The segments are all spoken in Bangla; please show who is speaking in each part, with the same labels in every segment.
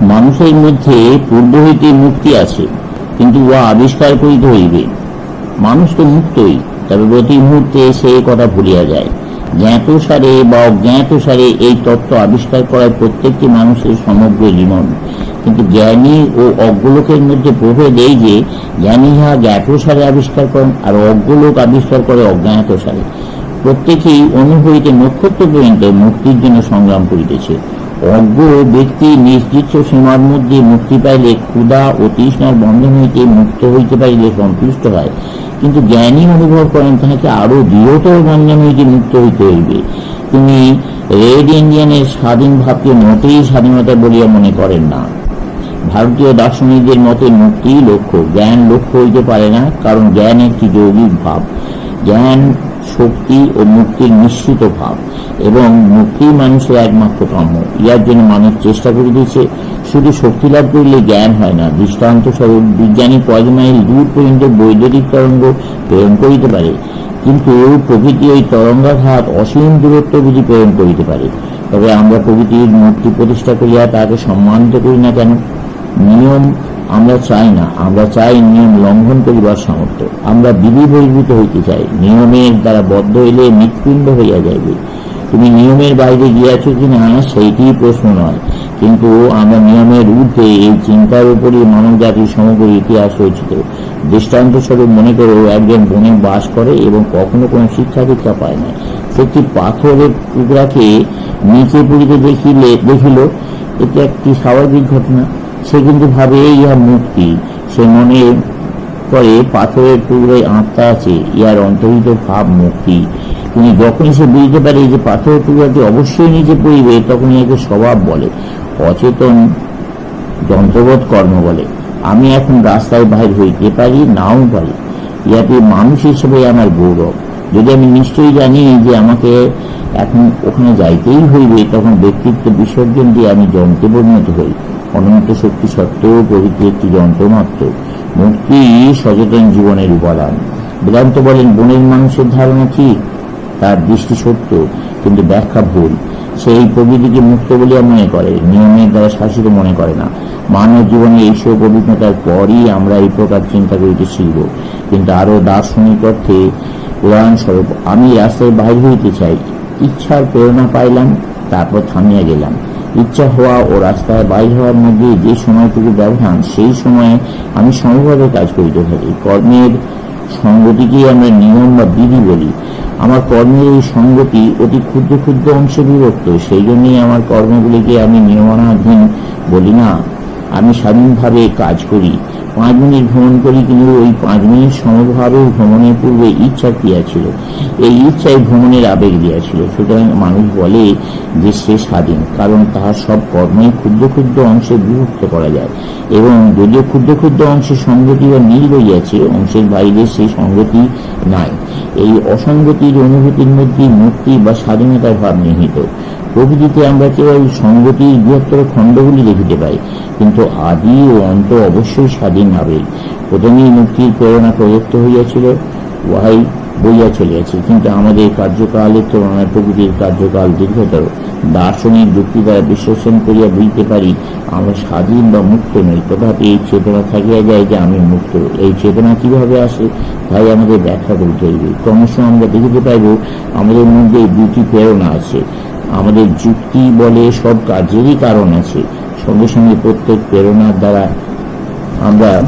Speaker 1: মানুষের মধ্যে পূর্ব হইতে মুক্তি আছে, কিন্তু উহা আবিষ্কার করিতে হইবে। মানুষ তো মুক্তই, তবে প্রতি মুহূর্তে সে কথা ভুলিয়া যায়। জ্ঞাত সারে বা অজ্ঞাত সারে এই তত্ত্ব আবিষ্কার করার প্রত্যেকটি মানুষের সমগ্র জীবন। কিন্তু জ্ঞানী ও অজ্ঞলোকের মধ্যে প্রভেদ এই যে, জ্ঞানী ইহা জ্ঞাত সারে আবিষ্কার করেন, আর অজ্ঞলোক আবিষ্কার করে অজ্ঞাত সারে প্রত্যেকেই অনুভূতিতে নক্ষত্র পর্যন্ত মুক্তির জন্য সংগ্রাম করিতেছে। অজ্ঞ ব্যক্তি নির্দিষ্ট সীমার মধ্যে মুক্তি পাইলে ক্ষুধা ও তৃষ্ণার বন্ধন হইতে মুক্ত হইতে পারিলে সন্তুষ্ট হয়। কিন্তু জ্ঞানী অনুভব করেন, তাহাকে আরও দৃঢ়তর বন্ধন হইতে মুক্ত হইতে হইবে। তিনি রেড ইন্ডিয়ানের স্বাধীন ভাবকে মোটেই স্বাধীনতা বলিয়া মনে করেন না। ভারতীয় দার্শনিকদের মতে মুক্তি লক্ষ্য। জ্ঞান লক্ষ্য হইতে পারে না, কারণ জ্ঞান একটি যৌগিক ভাব। জ্ঞান শক্তি ও মুক্তির মিশ্রিত ভাব। এবং মুক্তি মানুষের একমাত্র কাম্য ইয়ার জন্য মানুষ চেষ্টা করিতেছে শুধু শক্তি লাভ করিলে জ্ঞান হয় না। দৃষ্টান্ত স্বরূপ বিজ্ঞানী কয়েক মাইল দূর পর্যন্ত বৈদ্যুতিক তরঙ্গ প্রেরণ করিতে পারে। কিন্তু প্রকৃতি ওই তরঙ্গাঘাত অসীম দূরত্ব বুঝি প্রেরণ করিতে পারে। তবে আমরা প্রকৃতির মূর্তি প্রতিষ্ঠা করিয়া তাকে সম্মানিত করি না কেন? নিয়ম আমরা চাই না। আমরা চাই নিয়ম লঙ্ঘন করিবার সামর্থ্য। আমরা বিধি বহির্ভূত হইতে চাই। নিয়মের দ্বারা বদ্ধ হইলে মৃৎপিণ্ড হইয়া যাইবে। তুমি নিয়মের বাইরে গিয়াছ কিনা সেইটি প্রশ্ন নয়। কিন্তু আমরা নিয়মের ঊর্ধ্বে এই চিন্তার উপরই মানব জাতির সমগ্র ইতিহাস রচিত। দৃষ্টান্ত স্বরূপ মনে করো, একজন বনে বাস করে এবং কখনো কোনো শিক্ষা দীক্ষা পায় না। সে একটি পাথরের টুকরাকে নিচে পড়িতে দেখিলে, দেখিল, এটি একটি স্বাভাবিক ঘটনা। সে কিন্তু ভাবে, ইহা মুক্তি। সে মনে করে, পাথরের টুকরোয় আত্মা আছে, ইহার অন্তর্হিত ভাব মুক্তি। তিনি যখনই সে বুঝতে পারে যে পাথরের টুকরাটি অবশ্যই নিচে পড়িবে তখন ইহাকে স্বভাব বলে, অচেতন যন্ত্রবোধ কর্ম বলে। আমি এখন রাস্তায় বাহির হইতে পারি, নাও পারি। ইয়াতে মানুষ হিসেবে আমার গৌরব। যদি আমি নিশ্চয়ই জানি যে আমাকে এখন ওখানে যাইতেই হইবে, তখন ব্যক্তিত্ব বিসর্জন দিয়ে আমি যন্ত্রে পরিণত হই। অনন্ত শক্তি সত্ত্বেও প্রভৃতি একটি যন্ত্র মাত্র। মুক্তি সচেতন জীবনের উপাদান। বেদান্ত বলেন, বনের মানুষের ধারণা ঠিক তার দৃষ্টি সত্য, কিন্তু ব্যাখ্যা ভুল। সেই প্রকৃতিকে মুক্ত বলিয়া মনে করে, নিয়মের দ্বারা শাসিত মনে করে না। মানব জীবনে এইসব অভিজ্ঞতার পরই আমরা এই প্রকার চিন্তা করিতে শিখব। কিন্তু আরও দার্শনিক অর্থে উদাহরণস্বরূপ, আমি রাস্তায় বাহির হইতে চাই, ইচ্ছার প্রেরণা পাইলাম, তারপর থামিয়া গেলাম। ইচ্ছা হওয়া ও রাস্তায় বাইর হওয়ার মধ্যে যে সময়টুকু ব্যবধান, সেই সময়ে আমি সমভাবে কাজ করিতে থাকি। কর্মের সঙ্গতিকেই আমরা নিয়ম বা বিধি বলি। আমার কর্মের এই সঙ্গতি অতি ক্ষুদ্র ক্ষুদ্র অংশে বিভক্ত, সেই জন্যই আমার কর্মগুলিকে আমি নিয়মনাধীন বলি না। আমি স্বাধীনভাবে কাজ করি। পাঁচ মিনিট ভ্রমণ করি কিন্তু ওই পাঁচ মিনিট সমভাবে ভ্রমণের পূর্বে ইচ্ছা ক্রিয়া ছিল। এই ইচ্ছাই ভ্রমণের আবেগ দিয়েছিল। সুতরাং মানুষ বলে যে সে স্বাধীন, কারণ তাহার সব কর্মই ক্ষুদ্র ক্ষুদ্র অংশে বিভক্ত করা যায়। এবং যদিও ক্ষুদ্র ক্ষুদ্র অংশের সংগতি বা মিল রইয়াছে, অংশের বাইরে সেই সংগতি নাই। এই অসঙ্গতির অনুভূতির মধ্যে মুক্তি বা স্বাধীনতার ভাব নিহিত। প্রকৃতিতে আমরা কেবল সংগতির বৃহত্তর খণ্ডগুলি দেখিতে পাই, কিন্তু আদি ও অন্ত অবশ্যই স্বাধীন আবেগ প্রথমেই মুক্তির প্রেরণা প্রযুক্ত হইয়াছিল, উহাই বইয়া চলিয়াছে। কিন্তু আমাদের কার্যকালের তুলনায় প্রকৃতির কার্যকাল দীর্ঘতর। দার্শনিক যুক্তি দ্বারা বিশ্লেষণ করিয়া বুঝতে পারি, আমরা স্বাধীন বা মুক্ত নই। তথাপি এই চেতনা থাকিয়া যায় যে আমি মুক্ত। এই চেতনা কীভাবে আসে, তাই আমাদের ব্যাখ্যা করিতে হইবে। ক্রমশ আমরা দেখিতে পাইব, আমাদের মধ্যে দুটি প্রেরণা আছে। আমাদের যুক্তি বলে সব কাজেরই কারণ আছে। সঙ্গে সঙ্গে প্রত্যেক প্রেরণার দ্বারা আমরা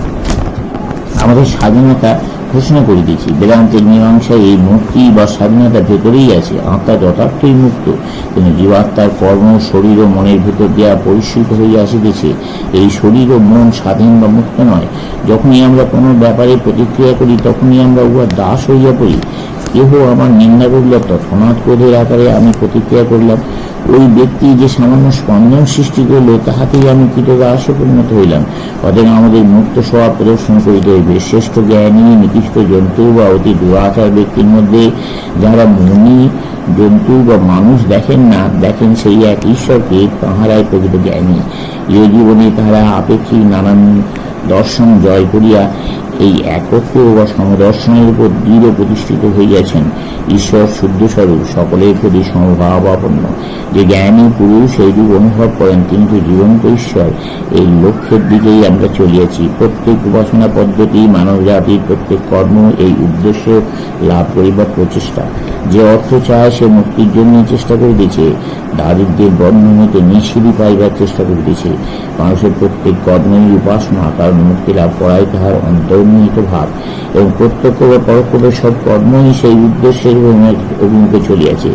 Speaker 1: আমাদের স্বাধীনতা ঘোষণা করে করিতেছি বেদান্তের মীমাংসায় এই মুক্তি বা স্বাধীনতা ভেতরেই আছে। আত্মা যথার্থই মুক্ত। কিন্তু জীবাত্মার কর্ম, শরীর ও মনের ভেতর দেওয়া পরিশ্রিত হইয়া আসিতেছে, এই শরীর ও মন স্বাধীন বা মুক্ত নয়। যখনই আমরা কোনো ব্যাপারে প্রতিক্রিয়া করি, তখনই আমরা উহা দাস হইয়া পড়ি। কেহ আমার নিন্দা করিল, তৎক্ষণাৎ ক্রোধের আকারে আমি প্রতিক্রিয়া করলাম। ওই ব্যক্তি যে সামান্য স্পন্দন সৃষ্টি করল, তাহাতেই আমি কৃতদাসে পরিণত হইলাম। অতএব আমাদের মুক্ত স্বভাব প্রদর্শন করিতে হইবে। শ্রেষ্ঠ জ্ঞানী, নিকৃষ্ট জন্তু বা অতি দুরাচার ব্যক্তির মধ্যে যারা মনি, জন্তু বা মানুষ দেখেন না, দেখেন সেই এক ঈশ্বরকে, তাহারাই প্রকৃত জ্ঞানী। এই জীবনে তাহারা আপেক্ষিক নানান দর্শন জয় করিয়া এই একত্র বা সমদর্শনের উপর দৃঢ় প্রতিষ্ঠিত হইয়াছেন। ঈশ্বর শুদ্ধ স্বরূপ সকলের প্রতি সমভাবাপন্ন। যে জ্ঞানী পুরুষ এইরূপ অনুভব করেন, কিন্তু জীবন্ত ঈশ্বর এই লক্ষ্যের দিকেই আমরা চলিয়াছি। প্রত্যেক উপাসনা পদ্ধতি মানব জাতির প্রত্যেক কর্ম, এই উদ্দেশ্য লাভ করিবার প্রচেষ্টা। যে অর্থ চায়, সে মুক্তির জন্য চেষ্টা করিতেছে। দারিদ্রের বন্ধন নিঃসিদ্ধি পাইবার চেষ্টা করিতেছে। মানুষের প্রত্যেক কর্মই উপাসনা, কারণ মুক্তি লাভ করাই তাহার অন্তর্নিহিত ভাব। এবং প্রত্যক্ষ বা পরোক্ষভাবে সব কর্মই সেই উদ্দেশ্যের অভিমুখে চলিয়াছে।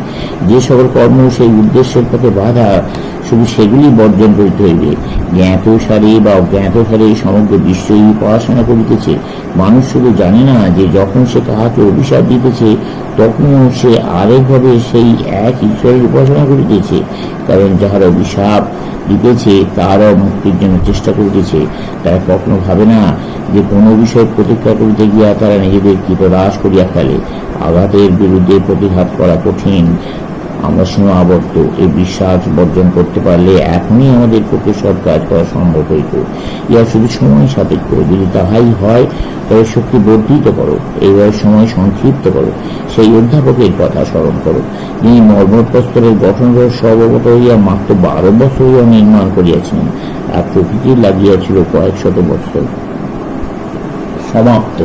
Speaker 1: যে সকল কর্ম সেই উদ্দেশ্যের পথে বাধা, শুধু সেগুলি বর্জন করিতে হইবে। জ্ঞাত সারে বা অজ্ঞাত সারে সমগ্র বিশ্বই পড়াশোনা করিতেছে। মানুষ শুধু জানে না যে যখন সে কাহাকে অভিশাপ দিতেছে, তখনও সে আরেকভাবে সেই এক ঈশ্বরের উপাসনা করিতেছে, কারণ যাহার অভিশাপ দিতেছে তারও মুক্তির জন্য চেষ্টা করিতেছে তারা কখনো ভাবে না যে কোনো বিষয়ে প্রতিক্রিয়া করিতে গিয়া তারা নিজেদের কীটরাস করিয়া ফেলে। আঘাতের বিরুদ্ধে প্রতিঘাত করা কঠিন। আমরা সীমাবদ্ধ এই বিশ্বাস বর্জন করতে পারলে এখনই আমাদের পক্ষে সব কাজ করা সম্ভব হইত। ইহা শুধু সময় সাপেক্ষ, যদি তাহাই হয়, তবে শক্তি বর্ধিত করো এইবার সময় সংক্ষিপ্ত করো, সেই অধ্যাপকের কথা স্মরণ করো, যিনি মর্মপ্রস্তরের গঠন রহস্য অবগত হইয়া মাত্র বারো বছর হইয়া নির্মাণ করিয়াছেন আর প্রকৃতি লাগিয়াছিল কয়েক শত বছর সমাপ্ত।